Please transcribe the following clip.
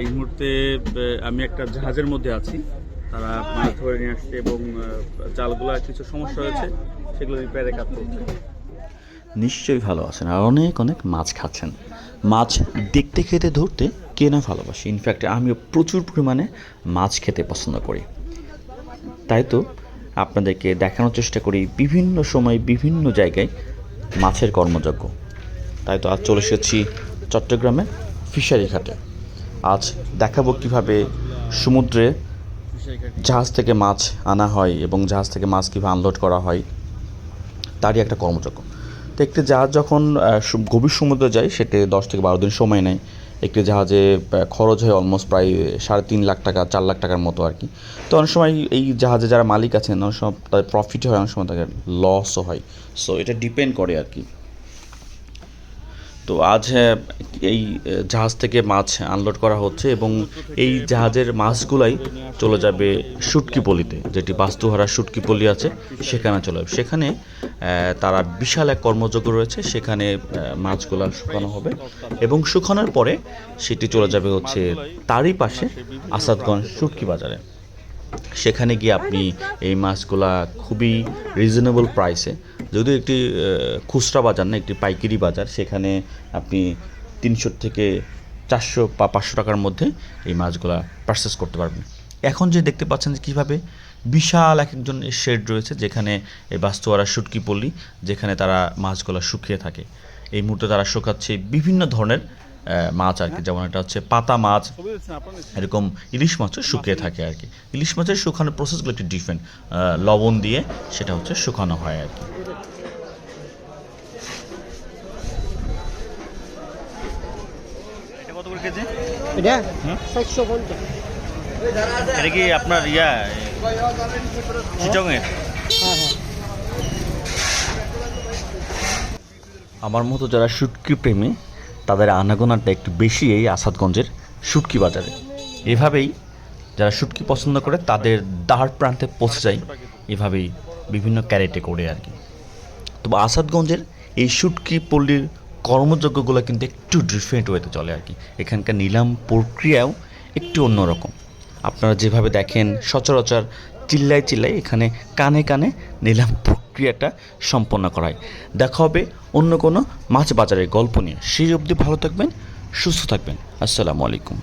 এই মুহূর্তে আমি একটা জাহাজের মধ্যে আছি। তারা মাছ ধরে নিয়ে আসছে এবং জালগুলা কিছু সমস্যা হয়েছে, সেগুলো রিপেয়ারে কাজ করছে। নিশ্চয়ই ভালো আছেন আর অনেক অনেক মাছ খাচ্ছেন। মাছ দেখতে খেতে ধরতে কে না ভালোবাসি ইনফ্যাক্ট আমিও প্রচুর পরিমাণে মাছ খেতে পছন্দ করি। তাই তো আপনাদেরকে দেখানোর চেষ্টা করি বিভিন্ন সময় বিভিন্ন জায়গায় মাছের কর্মযজ্ঞ। তাই তো আজ চলে এসেছি চট্টগ্রামে ফিশারি ঘাটে। আজ দেখাবো কীভাবে সমুদ্রে জাহাজ থেকে মাছ আনা হয় এবং জাহাজ থেকে মাছ কীভাবে আনলোড করা হয়, তারই একটা কর্মযজ্ঞ তো একটি জাহাজ যখন গভীর সমুদ্রে যায়, সেটি দশ থেকে বারো দিন সময় নেয়। একটি জাহাজে খরচ হয় অলমোস্ট প্রায় সাড়ে তিন লাখ টাকা, চার লাখ টাকার মতো আর কি। তো অনেক সময় এই জাহাজে যারা মালিক আছেন, অনেক সময় তাদের প্রফিট হয়, অনেক সময় তাদের লসও হয়। সো এটা ডিপেন্ড করে আর কি। তো আজ এই জাহাজ থেকে মাছ আনলোড করা হচ্ছে এবং এই জাহাজের মাছগুলাই চলে যাবে শুটকিপল্লিতে যেটি বাস্তুহারা শুটকিপল্লি আছে, সেখানে চলে যাবে। সেখানে তারা বিশাল এক কর্মযজ্ঞ রয়েছে, সেখানে মাছগুলা শুকানো হবে এবং শুকানোর পরে সেটি চলে যাবে হচ্ছে তারই পাশে আসাদগঞ্জ শুটকি বাজারে। সেখানে গিয়ে আপনি এই মাছগুলা খুবই রিজনেবল প্রাইসে যদিও একটি খুচরা বাজার না, একটি পাইকারি বাজার, সেখানে আপনি তিনশো থেকে চারশো বা পাঁচশো টাকার মধ্যে এই মাছগুলা পারচেস করতে পারবেন। এখন যে দেখতে পাচ্ছেন যে কীভাবে বিশাল এক একজন শেড রয়েছে, যেখানে এই বাস্তুয়ারা শুটকি পল্লী, যেখানে তারা মাছগুলা শুকিয়ে থাকে। এই মুহূর্তে তারা শুকাচ্ছে বিভিন্ন ধরনের মাছ আর কি। যেমন এটা হচ্ছে পাতা মাছ, এরকম ইলিশ মাছও শুকিয়ে থাকে আর কি। ইলিশ মাছের শুকানোর প্রসেসগুলো একটু ডিফারেন্ট লবণ দিয়ে সেটা হচ্ছে শুকানো হয় আর কি। কত করে কেজি? এটা? চারশো পঞ্চাশ। এটা কি আপনার ইয়া চিটংয়ের হ্যাঁ হ্যাঁ। আমার মতো যারা শুটকি প্রেমী তাদের আনাগোনাটা একটু বেশি এই আসাদগঞ্জের শুটকি বাজারে। এভাবেই যারা শুটকি পছন্দ করে তাদের দ্বার প্রান্তে পৌঁছে যায় এভাবেই বিভিন্ন ক্যারেটে করে আর কি। তবে আসাদগঞ্জের এই শুটকি পল্লীর কর্মযজ্ঞগুলো কিন্তু একটু ডিফারেন্ট ওয়েতে চলে আর কি। এখানকার নিলাম প্রক্রিয়াও একটু অন্যরকম। আপনারা যেভাবে দেখেন, সচরাচর চিল্লাই চিল্লাই এখানে কানে কানে নিলাম প্রক্রিয়াটা সম্পন্ন করা হয়। দেখা হবে অন্য কোনো মাছ বাজারের গল্প নিয়ে। সেই অবধি ভালো থাকবেন, সুস্থ থাকবেন। আসসালামু আলাইকুম।